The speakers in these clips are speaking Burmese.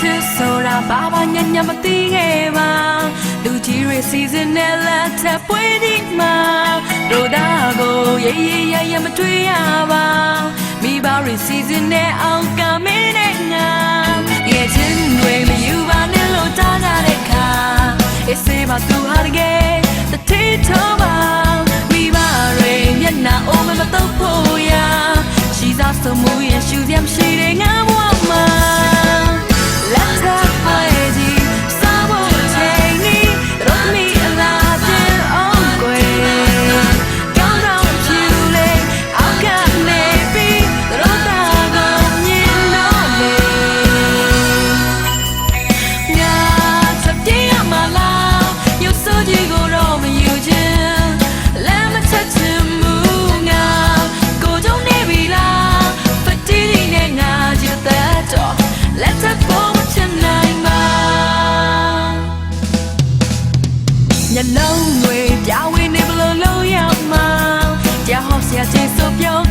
ချစ်ဆိုတာဘာမှညံ့ညံ့မသိခဲ့ပါလူကြီးတွေစီစဉ်နဲ့လက်ထပ်ပွဲဒီမှာတို့သားကိုရေရေရရမတွေ့ရပါမိဘတွေစီစဉ်နဲ့အောင်ကမင်းနဲ့ငါရဲ့ချင်းတွေမယူပါနဲ့လို့တားကြတဲ့ခါ It's about to hard again the tea towel မိဘတွေမျက်နှာအိုးမမတော့ဖို့ရရှိသားစမှုရဲ့ရှူစရာမရှိတဲ့ငါဘဝမှာ letter မျက်လုံးတွေပြဝေးနေဘလို့လုံးရောက်မှာကြားဟောဆရာချင်းဆိုပြော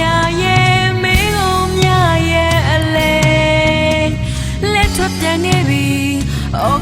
ရာရဲ့မေလုံးများရဲ့အလဲလက်ထွက်ပြန်နေပြီ Oh